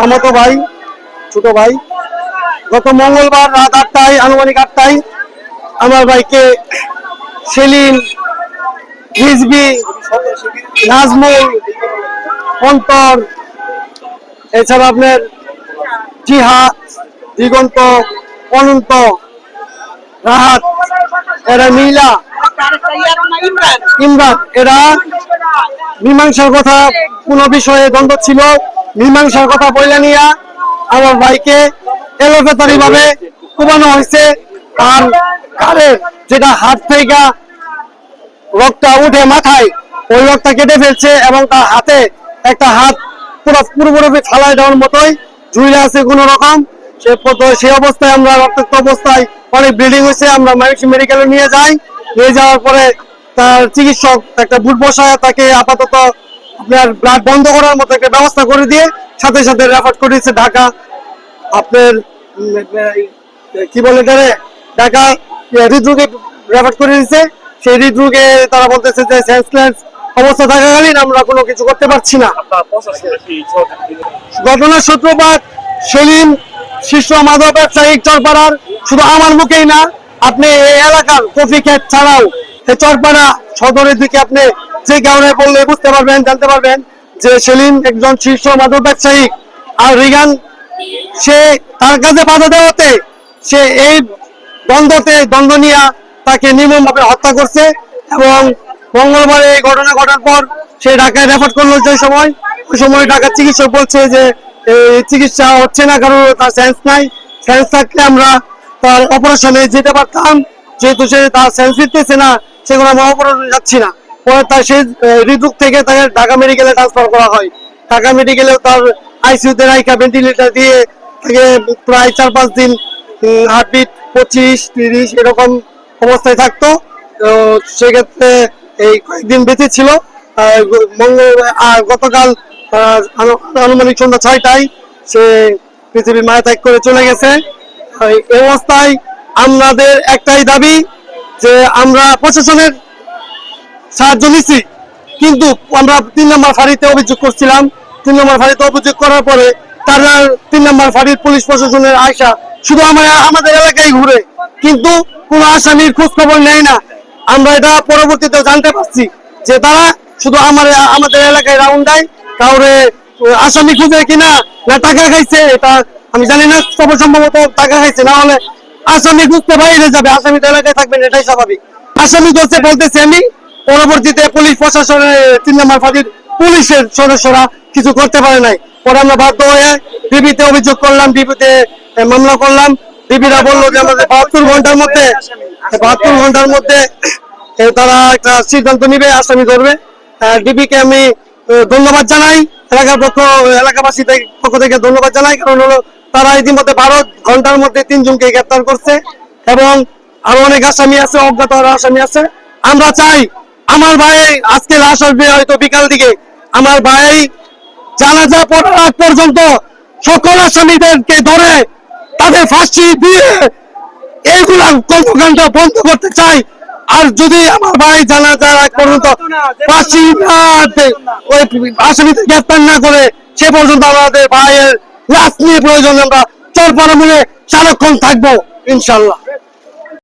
আমরা ভাই, ছোট ভাই, গত মঙ্গলবার রাত আটটায়, আনুমানিক আটটায় আমার ভাইকে সেলিম রিজবি নাজমুল, অন্তর, এছাড়া আপনার জিহাদ, দিগন্ত, অনন্ত, রাহাত, এরা নীলা ইমরান, এরা মীমাংসার কথা কোন বিষয়ে দ্বন্দ্ব ছিল। মীমাংসার কথা আমার ভাইকে এলোপেতারি ভাবে হয়েছে। কারে যেটা হাত থেকে উঠে মাথায়, ওই রক্তটা কেটে ফেলছে এবং তার হাতে একটা হাত পুরো পুরোপুরি ফালাই দেওয়ার মতোই ঝুলে আছে কোনো রকম। সে অবস্থায় আমরা রক্তাক্ত অবস্থায় অনেক ব্লিডিং হয়েছে, আমরা মাইমিসি মেডিকেলে নিয়ে যাই। নিয়ে যাওয়ার পরে তার চিকিৎসক, একটা বুট বসায় তাকে আপাতত আপনার ব্লাড বন্ধ করার মতো একটা ব্যবস্থা করে দিয়ে সাথে সাথে রেফার করে দিচ্ছে ঢাকা। আপনার কি বলে এটারে? ঢাকা হৃদরোগে রেফার করে দিচ্ছে সেই হৃদরোগে তারা বলতেছে যে সেন্সলেস অবস্থা থাকাকালীন আমরা কোনো কিছু করতে পারছি না। ঘটনার সূত্রপাত সেলিম শীর্ষ মাদক ব্যবসায়িক চরপাড়ার শুধু আমার মুখেই না আপনি এই এলাকার কফি ক্ষেত ছাড়াও চরপাড়া সদরের দিকে আপনি যে কারণে বললে বুঝতে পারবেন, জানতে পারবেন যে সেলিম একজন শীর্ষ মাদক ব্যবসায়ী আর রিগান, সে তার কাছে বাধা দেওয়াতে সে এই দ্বন্দ্বতে দ্বন্দ্ব নিয়ে তাকে নির্মমভাবে হত্যা করছে এবং মঙ্গলবার এই ঘটনা ঘটার পর সে ঢাকায় রেফার করল যে সময়, ওই সময় ঢাকার চিকিৎসক বলছে যে চিকিৎসা হচ্ছে না কারণ তার সেন্স নাই। সেন্স থাকলে আমরা তার অপারেশনে যেতে পারতাম যেহেতু সে তার সেন্স ফিরতেছে না, সেগুলো আমরা অপারেশনে যাচ্ছি না। পরে তার সেই হৃদরোগ থেকে তাকে ঢাকা মেডিকেলে ট্রান্সফার করা হয়। ঢাকা মেডিকেলেও তার আইসিইউতে রাইখা ভেন্টিলেটার দিয়ে তাকে প্রায় চার পাঁচ দিন হার্টবিট পঁচিশ, তিরিশ এরকম অবস্থায় থাকতো। তো সেক্ষেত্রে এই কয়েকদিন বেঁচে ছিল। গতকাল আনুমানিক সন্ধ্যা ছয়টায় সে পৃথিবীর মায়া ত্যাগ করে চলে গেছে। অবস্থায় আমাদের একটাই দাবি যে আমরা প্রশাসনের সাহায্য নিচ্ছি। কিন্তু আমরা তিন নম্বর ফাঁড়িতে অভিযোগ করছিলাম। তিন নম্বর ফাঁড়িতে অভিযোগ করার পরে তারা তিন নম্বর ফাঁড়ির পুলিশ প্রশাসনের শুধু আমার আমাদের এলাকায় ঘুরে। কিন্তু কোনো আসামির খোঁজ খবর নেয় না। আমরা এটা পরবর্তীতে জানতে পারছি যে তারা শুধু আমার আমাদের এলাকায় রাউন্ড দেয়। কাউরে আসামি খুঁজে কিনা না টাকা খাইছে, এটা আমি জানি না সব সম্ভবত টাকা খাইছে, না হলে আসামি খুঁজতে বাইরে যাবে, আসামি তো এলাকায় থাকবেন, এটাই স্বাভাবিক। আসামি ধরছে বলতেছি আমি, পরবর্তীতে পুলিশ প্রশাসনের তিন নম্বর ফাঁড়ির পুলিশের সদস্যরা কিছু করতে পারে নাই। পরে আমরা বাধ্য হয়ে ডিবিতে অভিযোগ করলাম, ডিবিতে মামলা করলাম। ডিবিরা বলল যে আমাদের বাহাত্তর ঘণ্টার মধ্যে, বাহাত্তর ঘণ্টার মধ্যে তারা একটা সিদ্ধান্ত নিবে, আসামি ধরবে। ডিবিকে আমি ধন্যবাদ জানাই, এলাকার পক্ষ এলাকাবাসী পক্ষ থেকে ধন্যবাদ জানাই, কারণ হলো তারা ইতিমধ্যে বারো ঘণ্টার মধ্যে তিনজনকে গ্রেপ্তার করছে এবং আরও অনেক আসামি আছে, অজ্ঞাত আসামি আছে। আমরা চাই আমার ভাই আজকে লাশ আসবে হয়তো বিকাল দিকে। আমার ভাই জানাজা পড়ার আগ পর্যন্ত সকল আসামিদেরকে ধরে তাদের ফাঁসি দিয়ে এগুলা কর্মকাণ্ড বন্ধ করতে চাই। আর যদি আমার ভাই জানাজার আগ পর্যন্ত ফাঁসি না আসামিদের গ্রেপ্তার না করে সে পর্যন্ত আমাদের ভাইয়ের নিয়ে প্রয়োজন আমরা চর পরামূলে সারাক্ষণ থাকব ইনশাল্লাহ।